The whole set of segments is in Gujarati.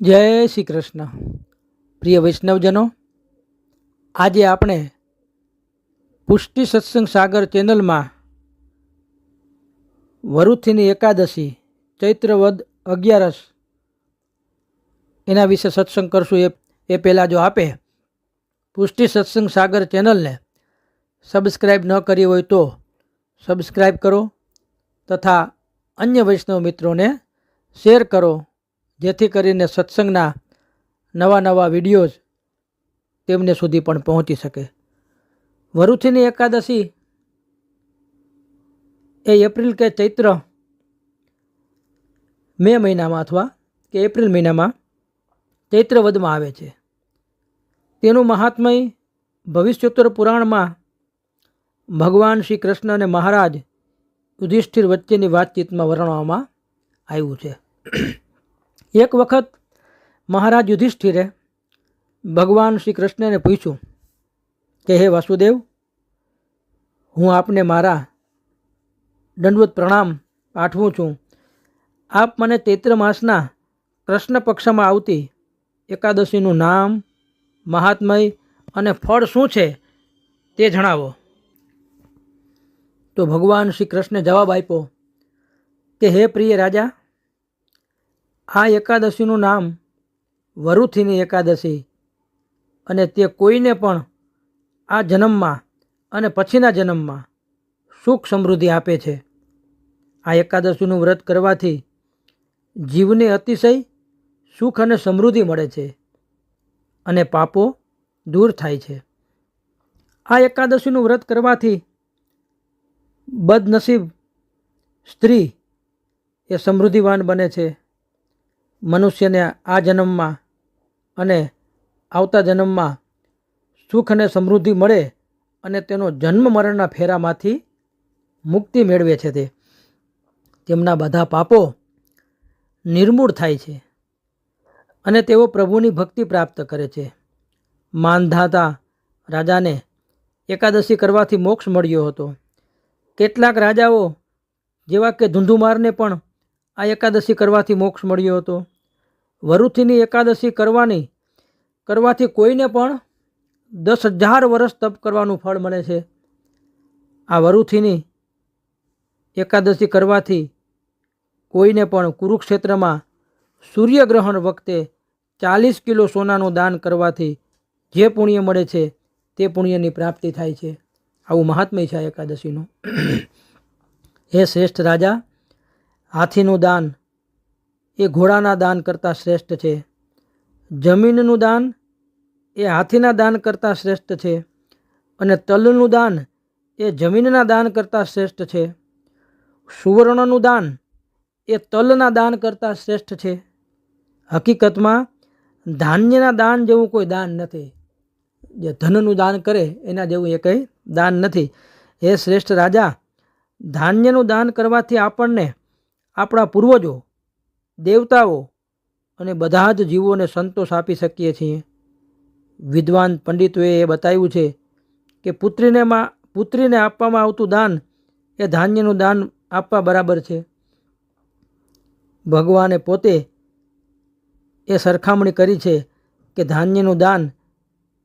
જય શ્રી કૃષ્ણ. પ્રિય વૈષ્ણવજનો, આજે આપણે પુષ્ટિ સત્સંગ સાગર ચેનલમાં વરુથીની એકાદશી, ચૈત્રવદ અગિયારસ, એના વિશે સત્સંગ કરશું. એ એ પહેલાં જો આપે પુષ્ટિ સત્સંગ સાગર ચેનલને સબસ્ક્રાઈબ ન કરી હોય તો સબસ્ક્રાઈબ કરો તથા અન્ય વૈષ્ણવ મિત્રોને શેર કરો. જેથી કરીને સત્સંગના નવા નવા વિડીયોઝ તેમને સુધી પણ પહોંચી શકે. વરુથીની એકાદશી એ એપ્રિલ કે ચૈત્ર મે મહિનામાં અથવા કે એપ્રિલ મહિનામાં ચૈત્ર વધમાં આવે છે. તેનું મહાત્મય ભવિષ્યોત્તર પુરાણમાં ભગવાન શ્રી કૃષ્ણ અને મહારાજ યુધિષ્ઠિર વચ્ચેની વાતચીતમાં વર્ણવવામાં આવ્યું છે. એક વખત મહારાજ યુધિષ્ઠિરે ભગવાન શ્રી કૃષ્ણને પૂછ્યું કે, હે વાસુદેવ, હું આપને મારા દંડવત પ્રણામ પાઠવું છું. આપ મને ચૈત્ર માસના કૃષ્ણ પક્ષમાં આવતી એકાદશીનું નામ, મહાત્મય અને ફળ શું છે તે જણાવો. તો ભગવાન શ્રી કૃષ્ણે જવાબ આપ્યો કે, હે પ્રિય રાજા આ એકાદશીનું નામ વરુથીની એકાદશી અને તે કોઈને પણ આ જન્મમાં અને પછીના જન્મમાં સુખ સમૃદ્ધિ આપે છે. આ એકાદશીનું વ્રત કરવાથી જીવને અતિશય સુખ અને સમૃદ્ધિ મળે છે અને પાપો દૂર થાય છે. આ એકાદશીનું વ્રત કરવાથી બદનસીબ સ્ત્રી એ સમૃદ્ધિવાન બને છે. મનુષ્યને આ જન્મમાં અને આવતા જન્મમાં સુખ અને સમૃદ્ધિ મળે અને તેનો જન્મ મરણના ફેરામાંથી મુક્તિ મેળવે છે તે. તેમના બધા પાપો નિર્મૂળ થાય છે અને તેઓ પ્રભુની ભક્તિ પ્રાપ્ત કરે છે. માનધાતા રાજાને એકાદશી કરવાથી મોક્ષ મળ્યો હતો. કેટલાક રાજાઓ જેવા કે ધુંધુમારને પણ આ એકાદશી કરવાથી મોક્ષ મળ્યો હતો. વરુથીની એકાદશી કરવાની, કરવાથી કોઈને પણ દસ હજાર વર્ષ તપ કરવાનું ફળ મળે છે. આ વરુથીની એકાદશી કરવાથી કોઈને પણ કુરુક્ષેત્રમાં સૂર્યગ્રહણ વખતે ચાલીસ કિલો સોનાનું દાન કરવાથી જે પુણ્ય મળે છે, તે પુણ્યની પ્રાપ્તિ થાય છે. આવું મહાત્મય છે એકાદશીનું. હે શ્રેષ્ઠ રાજા, હાથીનું દાન એ ઘોડાના દાન કરતાં શ્રેષ્ઠ છે. જમીનનું દાન એ હાથીના દાન કરતાં શ્રેષ્ઠ છે અને તલનું દાન એ જમીનના દાન કરતાં શ્રેષ્ઠ છે. સુવર્ણનું દાન એ તલના દાન કરતાં શ્રેષ્ઠ છે. હકીકતમાં ધાન્યના દાન જેવું કોઈ દાન નથી. જે ધનનું દાન કરે એના જેવું એ કંઈ દાન નથી. હે શ્રેષ્ઠ રાજા, ધાન્યનું દાન કરવાથી આપણને, આપણા પૂર્વજો દેવતાઓ અને બધા જ જીવોને સંતોષ આપી શકીએ છીએ. વિદ્વાન પંડિતોએ એ બતાવ્યું છે કે પુત્રીને માં, પુત્રીને આપવામાં આવતું દાન એ ધાન્યનું દાન આપવા બરાબર છે. ભગવાને પોતે એ સરખામણી કરી છે કે ધાન્યનું દાન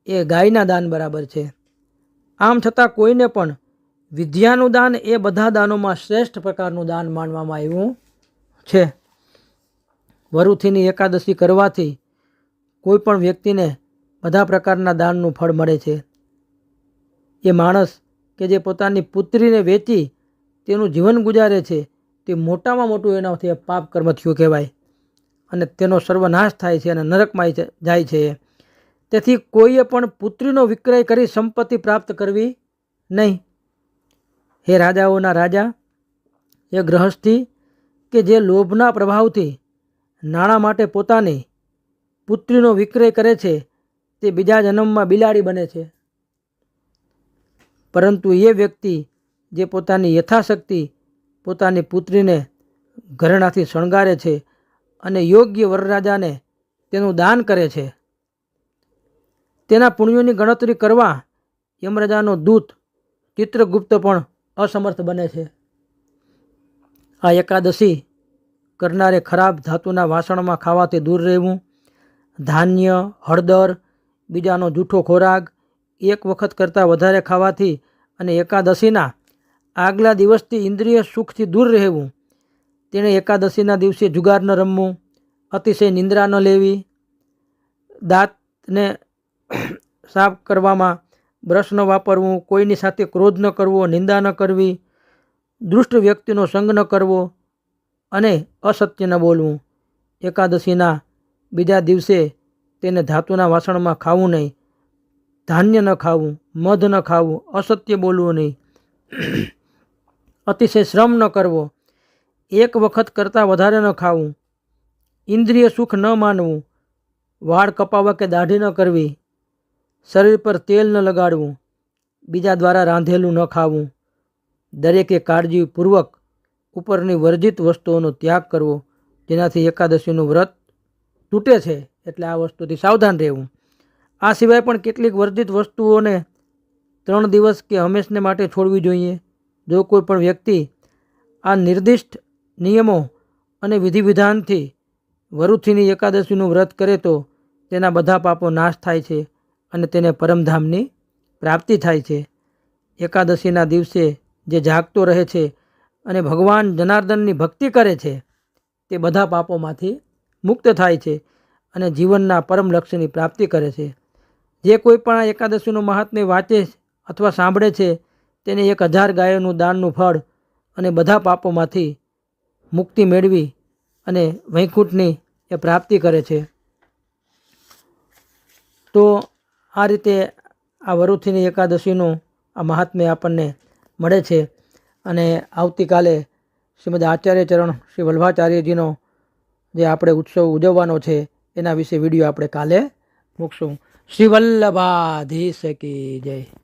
એ ગાયના દાન બરાબર છે. આમ છતાં કોઈને પણ વિદ્યાનું દાન એ બધા દાનોમાં શ્રેષ્ઠ પ્રકારનું દાન માનવામાં આવ્યું છે. વરુથીની એકાદશી કરવાથી કોઈ પણ વ્યક્તિને બધા પ્રકારના દાનનું ફળ મળે છે. એ માણસ કે જે પોતાની પુત્રીને વેચી તેનું જીવન ગુજારે છે, તે મોટામાં મોટું એનાથી પાપ કર્મ થયું કહેવાય અને તેનો સર્વનાશ થાય છે અને નરકમાં જાય છે. તેથી કોઈએ પણ પુત્રીનો વિક્રય કરી સંપત્તિ પ્રાપ્ત કરવી નહીં. હે રાજાઓના રાજા, એ ગ્રહસ્થી કે જે લોભના પ્રભાવથી નાણાં માટે પોતાની પુત્રીનો વિક્રય કરે છે, તે બીજા જન્મમાં બિલાડી બને છે. પરંતુ એ વ્યક્તિ જે પોતાની યથાશક્તિ, પોતાની પુત્રીને ઘરેણાથી શણગારે છે અને યોગ્ય વરરાજાને તેનું દાન કરે છે. તેના પુણ્યોની ગણતરી કરવા યમરાજાનો દૂત ચિત્રગુપ્ત પણ અસમર્થ બને છે. આ એકાદશી કરનારે ખરાબ ધાતુના વાસણમાં ખાવાથી દૂર રહેવું, ધાન્ય, હળદર, બીજાનો જૂઠો ખોરાક, એક વખત કરતાં વધારે ખાવાથી અને એકાદશીના આગલા દિવસથી ઇન્દ્રિય સુખથી દૂર રહેવું, તેણે એકાદશીના દિવસે જુગાર ન રમવું, અતિશય નિંદ્રા ન લેવી, દાંતને સાફ કરવામાં બ્રશ ન વાપરવું, કોઈની સાથે ક્રોધ ન કરવો, નિંદા ન કરવી, દુષ્ટ વ્યક્તિનો સંગ ન કરવો અને અસત્ય ન બોલવું. એકાદશીના બીજા દિવસે તેને ધાતુના વાસણમાં ખાવું નહીં. ધાન્ય ન ખાવું, મધ ન ખાવું, અસત્ય બોલવું નહીં. અતિશય શ્રમ ન કરવો. એક વખત કરતાં વધારે ન ખાવું. ઇન્દ્રિય સુખ ન માનવું. વાળ કપાવવા કે દાઢી ન કરવી. શરીર પર તેલ ન લગાડવું. બીજા દ્વારા રાંધેલું ન ખાવું. દરેકે કાળજીપૂર્વક ઉપરની વર્જિત વસ્તુઓનો ત્યાગ કરવો, જેનાથી એકાદશીનું વ્રત તૂટે છે એટલે આ વસ્તુથી સાવધાન રહેવું. આ સિવાય પણ કેટલીક વર્જિત વસ્તુઓને ત્રણ દિવસ કે હંમેશને માટે છોડવી જોઈએ. જો કોઈ પણ વ્યક્તિ આ નિર્દિષ્ટ નિયમો અને વિધિ વિધાનથી વરુથીની એકાદશીનું વ્રત કરે તો તેના બધા પાપો નાશ થાય છે અને તેને પરમધામની પ્રાપ્તિ થાય છે. એકાદશીના દિવસે જે જાગતો રહે છે અને ભગવાન જનાર્દનની ભક્તિ કરે છે, તે બધા પાપોમાંથી મુક્ત થાય છે અને જીવનના પરમ લક્ષ્યની પ્રાપ્તિ કરે છે. જે કોઈ પણ એકાદશીનું મહાત્મ્ય વાંચે અથવા સાંભળે છે, તેને એક હજાર ગાયોનું દાનનું ફળ અને બધા પાપોમાંથી મુક્તિ મેળવી અને વૈકુંઠની એ પ્રાપ્તિ કરે છે. તો આ રીતે આ વરુથીની એકાદશીનું આ મહાત્મ્ય આપણને મળે છે. અને આવતીકાલે શ્રીમદ આચાર્ય ચરણ શ્રી વલ્ભાચાર્યજીનો જે આપણે ઉત્સવ ઉજવવાનો છે, એના વિશે વીડિયો આપણે કાલે મૂકશું. શ્રી વલ્લભાધીશ કી જય.